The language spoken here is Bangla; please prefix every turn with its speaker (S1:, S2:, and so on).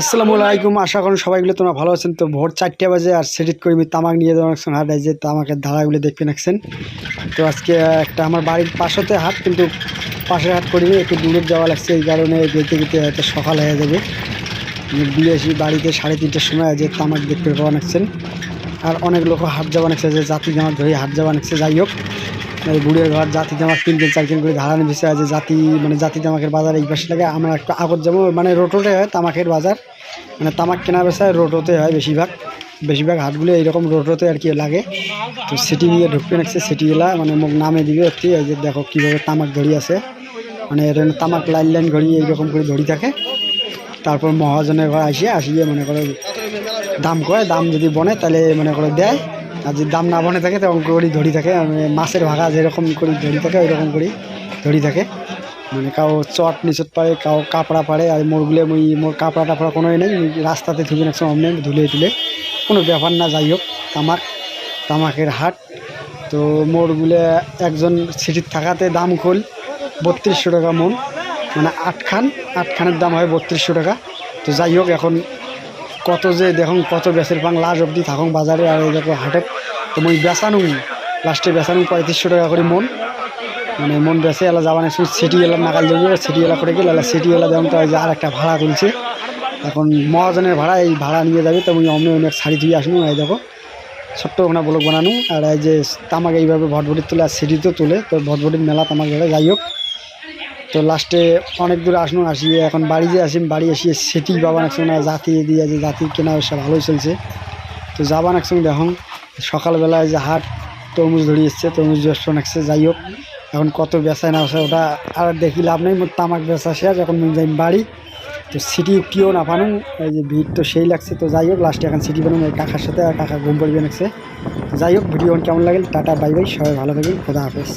S1: আসসালামু আলাইকুম, আশা করি সবাইগুলো তোমরা ভালো আছেন। তো ভোর চারটে বাজে আর সেডিট কর্মী তামাক নিয়ে সঙ্গে হাট যে তামাকের ধারাগুলো দেখতে নাকছেন তো আজকে একটা আমার বাড়ির পাশেতে হাট, কিন্তু পাশে হাট করিনি একটু দূরে যাওয়া লাগছে, এই কারণে যেতে যেতে হয়তো সকাল হয়ে যাবে। আসি বাড়িতে সাড়ে তিনটের সময় যে তামাক দেখতে পাওয়া নাকছেন আর অনেক লোক হাট যাওয়া নাকছে যে জাতি জামাক ধরে হাট যাওয়া নাকছে যাই হোক। বুড়ির ঘর, জাতি দিন, চার দিন করে ধারানো বিষয় আছে, জাতি মানে জাতি তামাকের বাজার এই পাশে লাগে। আমরা একটু আগত যাব মানে রোটোতে হয়, তামাকের বাজার। মানে তামাক কেনা বেচা রোটোতে হয় বেশিরভাগ। বেশিরভাগ হাটগুলো এইরকম রোটোতে আর কি লাগে। তো সিটি নিয়ে ঢুকতে নাকছে সিটি এলা মানে মুখ নামে দিবে একটি, এই যে দেখো কীভাবে তামাক ধরি আছে। মানে তামাক লাইন লাইন ঘড়ি এইরকম করে ধরি থাকে। তারপর মহাজনের ঘর আসিয়ে আসিয়ে মনে করো দাম করে, দাম যদি বনে তাহলে মনে করে দেয়। আর যদি দাম না বনে থাকে তখন করি ধরি থাকে। মাছের ভাগা যেরকম করি ধরি থাকে ওই রকম করি ধরি থাকে। মানে কাউ চট নিচট পারে, কাউ কাপড়া পারে, আর মোরগুলো মুই, মোর কাপড়া টাপড়া কোনোই নেই। রাস্তাতে থুবি না অমনে ধুলে তুলে। কোনো ব্যাপার না, যাই হোক, তামাক, তামাকের হাট। তো মোরগুলো একজন সিটির থাকাতে দাম খোল, বত্রিশশো টাকা মন। মানে আটখান আটখানের দাম হয় বত্রিশশো টাকা। তো যাই হোক, এখন কত যে দেখুন, কত বেচের পাং লাজ অবধি থাকুন বাজারে, আর দেখো হাটে। তো মই বেচানু লাস্টে বেচানু পঁয়ত্রিশশো টাকা করে মন। মানে মন বেচে এলা যাওয়া না সিটি এলা নাগাল যাবে সিটি এলা করে গেলে সিটি এলা দেখুন তো আর একটা ভাড়া তুলছে এখন মহাজনের ভাড়া, এই ভাড়া নিয়ে যাবে তো আমি অমনি অনেক শাড়ি ধুয়ে আসুন এই দেখো। ছোট্ট ওখানে ব্লক বানানো আর এই যে তামাক এইভাবে ভটভটির তুলে, আর সিটিতেও তুলে, তো ভটভটির মেলা তামাক যাই হোক। তো লাস্টে অনেক দূরে আসনু আসিয়ে এখন বাড়ি যে আসিম, বাড়ি এসে সেটি বাবা একসঙ্গে জাতি দিয়ে যে জাতির কেনা বেচা ভালোই চলছে। তো যাবান একসঙ্গে দেখুন, সকালবেলায় যে হাট তরমুজ ধরি এসছে, তরমুজ জ্যেষ্ঠ নাকছে, যাই হোক, এখন কত বেচায় না বেচায় ওটা আর দেখি লাভ নেই তামাক বেচা শেষ, এখন যাই বাড়ি। তো সিটি কিও না পানুম, এই যে ভিড় তো সেই লাগছে, তো যাই হোক লাস্টে এখন সিটি বানুম এই কাকার সাথে আর কাকা ঘুম পড়বে নাকছে। যাই হোক, ভিডিও কেমন লাগে টাটা, বাই বাই, সবাই ভালো থাকবেন, খোদা হাফেজ।